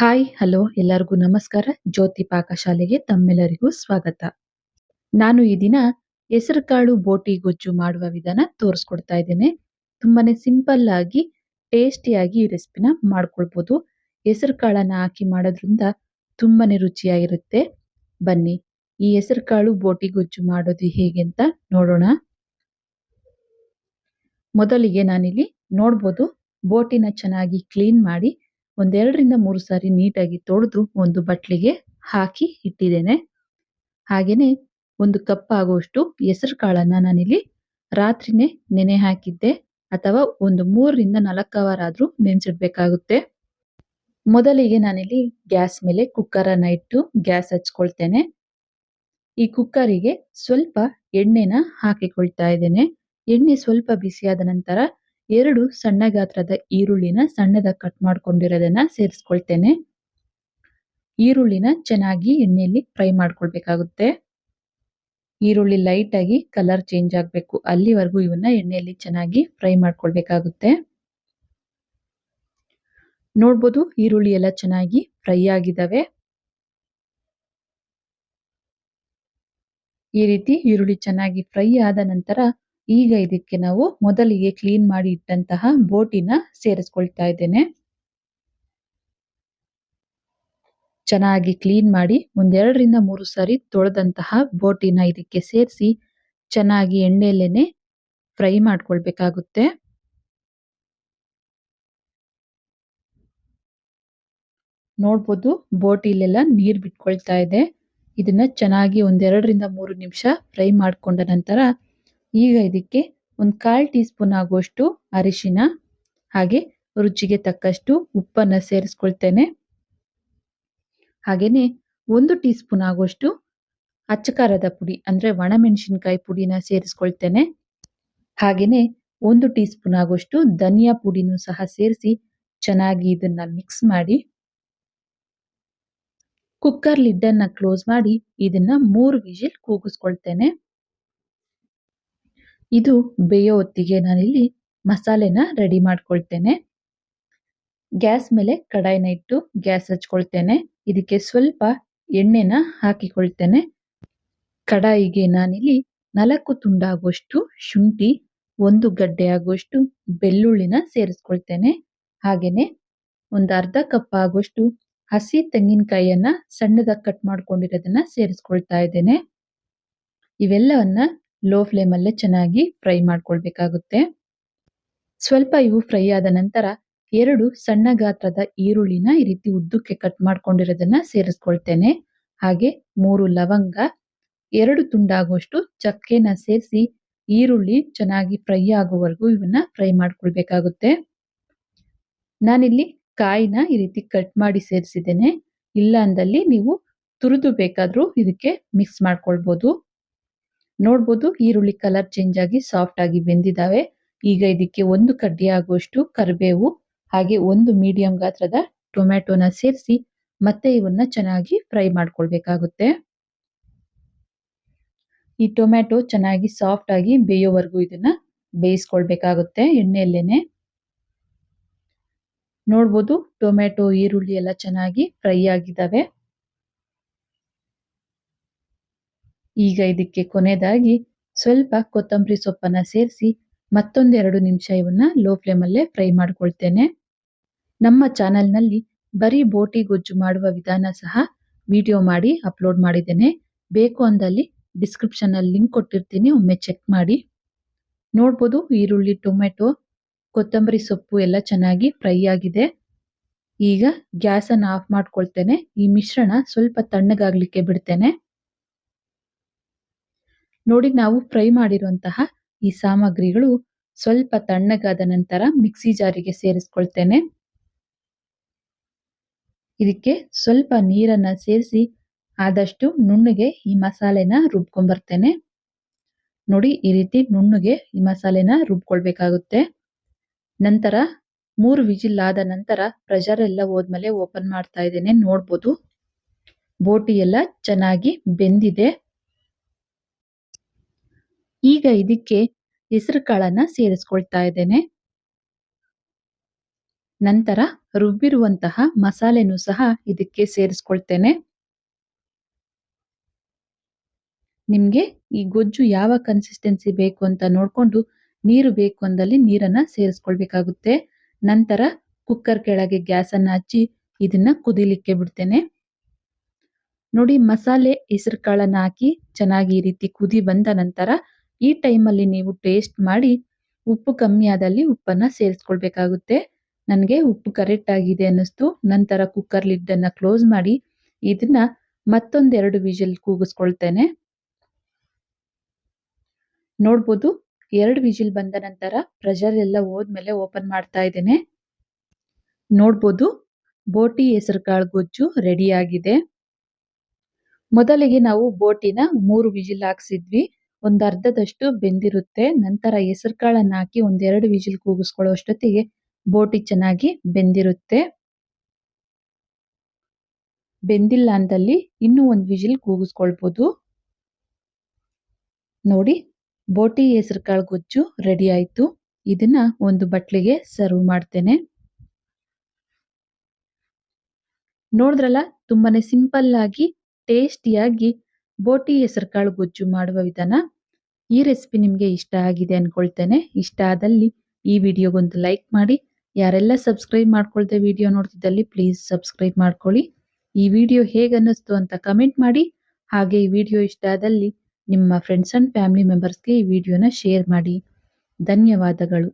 Hi hello ಎಲ್ಲರಿಗೂ ನಮಸ್ಕಾರ. ಜ್ಯೋತಿ ಪಾಕಶಾಲೆಗೆ ತಮ್ಮೆಲ್ಲರಿಗೂ ಸ್ವಾಗತ. ನಾನು ಈ ದಿನ ಹೆಸರುಕಾಳು ಬೋಟಿ ಗೊಜ್ಜು ಮಾಡುವ ವಿಧಾನ ತೋರಿಸ್ಕೊಡ್ತಾ ಇದ್ದೇನೆ. ತುಂಬಾನೇ ಸಿಂಪಲ್ ಆಗಿ ಟೇಸ್ಟಿಯಾಗಿ ಈ ರೆಸಿಪಿನ ಮಾಡ್ಕೊಳ್ಬೋದು. ಹೆಸರು ಕಾಳನ್ನ ಹಾಕಿ ಮಾಡೋದ್ರಿಂದ ತುಂಬಾನೇ ರುಚಿಯಾಗಿರುತ್ತೆ. ಬನ್ನಿ, ಈ ಹೆಸರುಕಾಳು ಬೋಟಿ ಗೊಜ್ಜು ಮಾಡೋದು ಹೇಗೆ ಅಂತ ನೋಡೋಣ. ಮೊದಲಿಗೆ ನಾನಿಲ್ಲಿ ನೋಡ್ಬೋದು, ಬೋಟಿನ ಚೆನ್ನಾಗಿ ಕ್ಲೀನ್ ಮಾಡಿ ಒಂದೆರಡರಿಂದ ಮೂರು ಸಾರಿ ನೀಟಾಗಿ ತೊಳೆದು ಒಂದು ಬಟ್ಲಿಗೆ ಹಾಕಿ ಇಟ್ಟಿದ್ದೇನೆ. ಹಾಗೇನೆ ಒಂದು ಕಪ್ ಆಗುವಷ್ಟು ಹೆಸರು ಕಾಳನ್ನು ನಾನಿಲ್ಲಿ ರಾತ್ರಿನೇ ನೆನೆ ಹಾಕಿದ್ದೆ. ಅಥವಾ ಒಂದು ಮೂರರಿಂದ ನಾಲ್ಕು ಅವರ್ ಆದರೂ ನೆನೆಸಿಡ್ಬೇಕಾಗುತ್ತೆ. ಮೊದಲಿಗೆ ನಾನಿಲ್ಲಿ ಗ್ಯಾಸ್ ಮೇಲೆ ಕುಕ್ಕರನ್ನು ಇಟ್ಟು ಗ್ಯಾಸ್ ಹಚ್ಕೊಳ್ತೇನೆ. ಈ ಕುಕ್ಕರಿಗೆ ಸ್ವಲ್ಪ ಎಣ್ಣೆನ ಹಾಕಿಕೊಳ್ತಾ ಇದ್ದೇನೆ. ಎಣ್ಣೆ ಸ್ವಲ್ಪ ಬಿಸಿಯಾದ ನಂತರ ಎರಡು ಸಣ್ಣ ಗಾತ್ರದ ಈರುಳ್ಳಿನ ಸಣ್ಣದ ಕಟ್ ಮಾಡ್ಕೊಂಡಿರೋದನ್ನ ಸೇರಿಸ್ಕೊಳ್ತೇನೆ. ಈರುಳ್ಳಿನ ಚೆನ್ನಾಗಿ ಎಣ್ಣೆಯಲ್ಲಿ ಫ್ರೈ ಮಾಡ್ಕೊಳ್ಬೇಕಾಗುತ್ತೆ. ಈರುಳ್ಳಿ ಲೈಟ್ ಆಗಿ ಕಲರ್ ಚೇಂಜ್ ಆಗಬೇಕು. ಅಲ್ಲಿವರೆಗೂ ಇವನ್ನ ಎಣ್ಣೆಯಲ್ಲಿ ಚೆನ್ನಾಗಿ ಫ್ರೈ ಮಾಡ್ಕೊಳ್ಬೇಕಾಗುತ್ತೆ. ನೋಡ್ಬೋದು ಈರುಳ್ಳಿ ಎಲ್ಲ ಚೆನ್ನಾಗಿ ಫ್ರೈ ಆಗಿದಾವೆ. ಈ ರೀತಿ ಈರುಳ್ಳಿ ಚೆನ್ನಾಗಿ ಫ್ರೈ ಆದ ನಂತರ ಈಗ ಇದಕ್ಕೆ ನಾವು ಮೊದಲಿಗೆ ಕ್ಲೀನ್ ಮಾಡಿ ಇಟ್ಟಂತಹ ಬೋಟಿನ ಸೇರಿಸ್ಕೊಳ್ತಾ ಇದ್ದೇನೆ. ಚೆನ್ನಾಗಿ ಕ್ಲೀನ್ ಮಾಡಿ ಒಂದೆರಡರಿಂದ ಮೂರು ಸಾರಿ ತೊಳೆದಂತಹ ಬೋಟಿನ ಇದಕ್ಕೆ ಸೇರಿಸಿ ಚೆನ್ನಾಗಿ ಎಣ್ಣೆಯಲ್ಲೇನೆ ಫ್ರೈ ಮಾಡ್ಕೊಳ್ಬೇಕಾಗುತ್ತೆ. ನೋಡ್ಬೋದು ಬೋಟಿಲೆಲ್ಲ ನೀರ್ ಬಿಟ್ಕೊಳ್ತಾ ಇದೆ. ಇದನ್ನ ಚೆನ್ನಾಗಿ ಒಂದೆರಡರಿಂದ ಮೂರು ನಿಮಿಷ ಫ್ರೈ ಮಾಡ್ಕೊಂಡ ನಂತರ ಈಗ ಇದಕ್ಕೆ ಒಂದು ಕಾಲ್ ಟೀ ಸ್ಪೂನ್ ಆಗುವಷ್ಟು ಅರಿಶಿನ, ಹಾಗೆ ರುಚಿಗೆ ತಕ್ಕಷ್ಟು ಉಪ್ಪನ್ನ ಸೇರಿಸ್ಕೊಳ್ತೇನೆ. ಹಾಗೇನೆ ಒಂದು ಟೀ ಸ್ಪೂನ್ ಆಗುವಷ್ಟು ಅಚ್ಚಕಾರದ ಪುಡಿ, ಅಂದ್ರೆ ಒಣಮೆಣಸಿನಕಾಯಿ ಪುಡಿನ ಸೇರಿಸ್ಕೊಳ್ತೇನೆ. ಹಾಗೇನೆ ಒಂದು ಟೀ ಸ್ಪೂನ್ ಆಗುವಷ್ಟು ಧನಿಯಾ ಪುಡಿನೂ ಸಹ ಸೇರಿಸಿ ಚೆನ್ನಾಗಿ ಇದನ್ನ ಮಿಕ್ಸ್ ಮಾಡಿ ಕುಕ್ಕರ್ ಲಿಡ್ಡನ್ನು ಕ್ಲೋಸ್ ಮಾಡಿ ಇದನ್ನ ಮೂರು ವಿಜಿಲ್ ಕೂಗಿಸ್ಕೊಳ್ತೇನೆ. ಇದು ಬೇಯೋ ಹೊತ್ತಿಗೆ ನಾನಿಲ್ಲಿ ಮಸಾಲೆನ ರೆಡಿ ಮಾಡ್ಕೊಳ್ತೇನೆ. ಗ್ಯಾಸ್ ಮೇಲೆ ಕಡಾಯಿನ ಇಟ್ಟು ಗ್ಯಾಸ್ ಹಚ್ಕೊಳ್ತೇನೆ. ಇದಕ್ಕೆ ಸ್ವಲ್ಪ ಎಣ್ಣೆನ ಹಾಕಿಕೊಳ್ತೇನೆ. ಕಡಾಯಿಗೆ ನಾನಿಲ್ಲಿ ನಾಲ್ಕು ತುಂಡಾಗುವಷ್ಟು ಶುಂಠಿ, ಒಂದು ಗಡ್ಡೆ ಆಗುವಷ್ಟು ಬೆಳ್ಳುಳ್ಳಿನ ಸೇರಿಸ್ಕೊಳ್ತೇನೆ. ಹಾಗೇನೆ ಒಂದು ಅರ್ಧ ಕಪ್ ಆಗುವಷ್ಟು ಹಸಿ ತೆಂಗಿನಕಾಯಿಯನ್ನ ಸಣ್ಣದಾಗಿ ಕಟ್ ಮಾಡ್ಕೊಂಡಿರೋದನ್ನ ಸೇರಿಸ್ಕೊಳ್ತಾ ಇದ್ದೇನೆ. ಇವೆಲ್ಲವನ್ನ ಲೋ ಫ್ಲೇಮ್ ಅಲ್ಲೇ ಚೆನ್ನಾಗಿ ಫ್ರೈ ಮಾಡ್ಕೊಳ್ಬೇಕಾಗುತ್ತೆ. ಸ್ವಲ್ಪ ಇವು ಫ್ರೈ ಆದ ನಂತರ ಎರಡು ಸಣ್ಣ ಗಾತ್ರದ ಈರುಳ್ಳಿನ ಈ ರೀತಿ ಉದ್ದಕ್ಕೆ ಕಟ್ ಮಾಡ್ಕೊಂಡಿರೋದನ್ನ ಸೇರಿಸ್ಕೊಳ್ತೇನೆ. ಹಾಗೆ ಮೂರು ಲವಂಗ, ಎರಡು ತುಂಡಾಗುವಷ್ಟು ಚಕ್ಕೆನ ಸೇರಿಸಿ ಈರುಳ್ಳಿ ಚೆನ್ನಾಗಿ ಫ್ರೈ ಆಗುವವರೆಗೂ ಇವನ್ನ ಫ್ರೈ ಮಾಡ್ಕೊಳ್ಬೇಕಾಗುತ್ತೆ. ನಾನಿಲ್ಲಿ ಕಾಯಿನ ಈ ರೀತಿ ಕಟ್ ಮಾಡಿ ಸೇರಿಸಿದ್ದೇನೆ. ಇಲ್ಲ ಅಂದಲ್ಲಿ ನೀವು ತುರಿದು ಬೇಕಾದ್ರೂ ಇದಕ್ಕೆ ಮಿಕ್ಸ್ ಮಾಡ್ಕೊಳ್ಬಹುದು ನೋಡ್ಬೋದು ಈರುಳ್ಳಿ ಕಲರ್ ಚೇಂಜ್ ಆಗಿ ಸಾಫ್ಟ್ ಆಗಿ ಬೆಂದಿದ್ದಾವೆ ಈಗ ಇದಕ್ಕೆ ಒಂದು ಕಡ್ಡಿ ಆಗುವಷ್ಟು ಕರಿಬೇವು, ಹಾಗೆ ಒಂದು ಮೀಡಿಯಂ ಗಾತ್ರದ ಟೊಮ್ಯಾಟೊನ ಸೇರಿಸಿ ಮತ್ತೆ ಇವನ್ನ ಚೆನ್ನಾಗಿ ಫ್ರೈ ಮಾಡ್ಕೊಳ್ಬೇಕಾಗುತ್ತೆ. ಈ ಟೊಮ್ಯಾಟೊ ಚೆನ್ನಾಗಿ ಸಾಫ್ಟ್ ಆಗಿ ಬೇಯೋವರೆಗೂ ಇದನ್ನ ಬೇಯಿಸ್ಕೊಳ್ಬೇಕಾಗುತ್ತೆ ಎಣ್ಣೆಯಲ್ಲೇನೆ. ನೋಡ್ಬೋದು ಟೊಮ್ಯಾಟೊ ಈರುಳ್ಳಿ ಎಲ್ಲ ಚೆನ್ನಾಗಿ ಫ್ರೈ ಆಗಿದ್ದಾವೆ ಈಗ ಇದಕ್ಕೆ ಕೊನೆಯದಾಗಿ ಸ್ವಲ್ಪ ಕೊತ್ತಂಬರಿ ಸೊಪ್ಪನ್ನ ಸೇರಿಸಿ ಮತ್ತೊಂದೆರಡು ನಿಮಿಷ ಇವನ್ನ ಲೋ ಫ್ಲೇಮಲ್ಲೇ ಫ್ರೈ ಮಾಡ್ಕೊಳ್ತೇನೆ. ನಮ್ಮ ಚಾನೆಲ್ನಲ್ಲಿ ಬರೀ ಬೋಟಿ ಗೊಜ್ಜು ಮಾಡುವ ವಿಧಾನ ಸಹ ವಿಡಿಯೋ ಮಾಡಿ ಅಪ್ಲೋಡ್ ಮಾಡಿದ್ದೇನೆ. ಬೇಕು ಅಂದಲ್ಲಿ ಡಿಸ್ಕ್ರಿಪ್ಷನ್ ಅಲ್ಲಿ ಲಿಂಕ್ ಕೊಟ್ಟಿರ್ತೀನಿ, ಒಮ್ಮೆ ಚೆಕ್ ಮಾಡಿ. ನೋಡ್ಬೋದು ಈರುಳ್ಳಿ, ಟೊಮೆಟೊ, ಕೊತ್ತಂಬರಿ ಸೊಪ್ಪು ಎಲ್ಲ ಚೆನ್ನಾಗಿ ಫ್ರೈ ಆಗಿದೆ. ಈಗ ಗ್ಯಾಸನ್ನು ಆಫ್ ಮಾಡ್ಕೊಳ್ತೇನೆ. ಈ ಮಿಶ್ರಣ ಸ್ವಲ್ಪ ತಣ್ಣಗಾಗಲಿಕ್ಕೆ ಬಿಡ್ತೇನೆ. ನೋಡಿ ನಾವು ಫ್ರೈ ಮಾಡಿರುವಂತಹ ಈ ಸಾಮಗ್ರಿಗಳು ಸ್ವಲ್ಪ ತಣ್ಣಗಾದ ನಂತರ ಮಿಕ್ಸಿ ಜಾರಿಗೆ ಸೇರಿಸ್ಕೊಳ್ತೇನೆ. ಇದಕ್ಕೆ ಸ್ವಲ್ಪ ನೀರನ್ನ ಸೇರಿಸಿ ಆದಷ್ಟು ನುಣ್ಣಗೆ ಈ ಮಸಾಲೆನ ರುಬ್ಕೊಂಡ್ಬರ್ತೇನೆ ನೋಡಿ ಈ ರೀತಿ ನುಣ್ಣಗೆ ಈ ಮಸಾಲೆನ ರುಬ್ಕೊಳ್ಬೇಕಾಗುತ್ತೆ. ನಂತರ ಮೂರು ವಿಜಿಲ್ ಆದ ನಂತರ ಪ್ರೆಷರ್ ಎಲ್ಲ ಹೋದ್ಮೇಲೆ ಓಪನ್ ಮಾಡ್ತಾ ಇದ್ದೇನೆ, ನೋಡ್ಬೋದು. ಬೋಟಿ ಎಲ್ಲ ಚೆನ್ನಾಗಿ ಬೆಂದಿದೆ. ಈಗ ಇದಕ್ಕೆ ಹೆಸರು ಕಾಳನ್ನ ಸೇರಿಸ್ಕೊಳ್ತಾ ಇದ್ದೇನೆ. ನಂತರ ರುಬ್ಬಿರುವಂತಹ ಮಸಾಲೆನೂ ಸಹ ಇದಕ್ಕೆ ಸೇರಿಸ್ಕೊಳ್ತೇನೆ. ನಿಮ್ಗೆ ಈ ಗೊಜ್ಜು ಯಾವ ಕನ್ಸಿಸ್ಟೆನ್ಸಿ ಬೇಕು ಅಂತ ನೋಡ್ಕೊಂಡು ನೀರು ಬೇಕು ಅಂದಲ್ಲಿ ನೀರನ್ನ ಸೇರಿಸ್ಕೊಳ್ಬೇಕಾಗುತ್ತೆ. ನಂತರ ಕುಕ್ಕರ್ ಕೆಳಗೆ ಗ್ಯಾಸ್ ಅನ್ನ ಹಚ್ಚಿ ಇದನ್ನ ಕುದಿಲಿಕ್ಕೆ ಬಿಡ್ತೇನೆ. ನೋಡಿ ಮಸಾಲೆ ಹೆಸರು ಕಾಳನ್ನ ಹಾಕಿ ಚೆನ್ನಾಗಿ ಈ ರೀತಿ ಕುದಿ ಬಂದ ನಂತರ ಈ ಟೈಮಲ್ಲಿ ನೀವು ಟೇಸ್ಟ್ ಮಾಡಿ ಉಪ್ಪು ಕಮ್ಮಿ ಆದಲ್ಲಿ ಉಪ್ಪನ್ನ ಸೇರಿಸ್ಕೊಳ್ಬೇಕಾಗುತ್ತೆ. ನನಗೆ ಉಪ್ಪು ಕರೆಕ್ಟ್ ಆಗಿದೆ ಅನ್ನಿಸ್ತು. ನಂತರ ಕುಕ್ಕರ್ ಲಿಡ್ಡನ್ನು ಕ್ಲೋಸ್ ಮಾಡಿ ಇದನ್ನ ಮತ್ತೊಂದೆರಡು ವಿಜಿಲ್ ಕೂಗಿಸ್ಕೊಳ್ತೇನೆ. ನೋಡ್ಬೋದು, ಎರಡು ವಿಜಿಲ್ ಬಂದ ನಂತರ ಪ್ರೆಷರ್ ಎಲ್ಲ ಹೋದ್ಮೇಲೆ ಓಪನ್ ಮಾಡ್ತಾ ಇದ್ದೇನೆ. ನೋಡ್ಬೋದು, ಬೋಟಿ ಹೆಸರು ಕಾಳು ಗೊಜ್ಜು ರೆಡಿ ಆಗಿದೆ. ಮೊದಲಿಗೆ ನಾವು ಬೋಟಿನ ಮೂರು ವಿಜಿಲ್ ಹಾಕ್ಸಿದ್ವಿ. ಒಂದು ಅರ್ಧದಷ್ಟು ಬೆಂದಿರುತ್ತೆ. ನಂತರ ಹೆಸರು ಕಾಳನ್ನ ಹಾಕಿ ಒಂದೆರಡು ವಿಜಿಲ್ ಕೂಗಿಸ್ಕೊಳ್ಳೋ ಅಷ್ಟೊತ್ತಿಗೆ ಬೋಟಿ ಚೆನ್ನಾಗಿ ಬೆಂದಿರುತ್ತೆ. ಬೆಂದಿಲ್ಲ ಅಂದಲ್ಲಿ ಇನ್ನೂ ಒಂದು ವಿಜಿಲ್ ಕೂಗಿಸ್ಕೊಳ್ಬೋದು. ನೋಡಿ, ಬೋಟಿ ಹೆಸರು ಕಾಳು ಗೊಜ್ಜು ರೆಡಿ ಆಯ್ತು. ಇದನ್ನ ಒಂದು ಬಟ್ಲಿಗೆ ಸರ್ವ್ ಮಾಡ್ತೇನೆ. ನೋಡಿದ್ರಲ್ಲ, ತುಂಬಾನೇ ಸಿಂಪಲ್ ಆಗಿ ಟೇಸ್ಟಿಯಾಗಿ ಬೋಟಿ ಹೆಸರುಕಾಳು ಗೊಜ್ಜು ಮಾಡುವ ವಿಧಾನ ಈ ರೆಸಿಪಿ ನಿಮಗೆ ಇಷ್ಟ ಆಗಿದೆ ಅಂದ್ಕೊಳ್ತೇನೆ ಇಷ್ಟ ಆದಲ್ಲಿ ಈ ವಿಡಿಯೋಗೊಂದು ಲೈಕ್ ಮಾಡಿ. ಯಾರೆಲ್ಲ ಸಬ್ಸ್ಕ್ರೈಬ್ ಮಾಡ್ಕೊಳ್ದೆ ವಿಡಿಯೋ ನೋಡ್ತಿದ್ದಲ್ಲಿ ಪ್ಲೀಸ್ ಸಬ್ಸ್ಕ್ರೈಬ್ ಮಾಡ್ಕೊಳ್ಳಿ. ಈ ವಿಡಿಯೋ ಹೇಗೆ ಅನ್ನಿಸ್ತು ಅಂತ ಕಮೆಂಟ್ ಮಾಡಿ. ಹಾಗೆ ಈ ವಿಡಿಯೋ ಇಷ್ಟ ಆದಲ್ಲಿ ನಿಮ್ಮ ಫ್ರೆಂಡ್ಸ್ ಅಂಡ್ ಫ್ಯಾಮಿಲಿ ಮೆಂಬರ್ಸ್ಗೆ ಈ ವಿಡಿಯೋನ ಶೇರ್ ಮಾಡಿ. ಧನ್ಯವಾದಗಳು.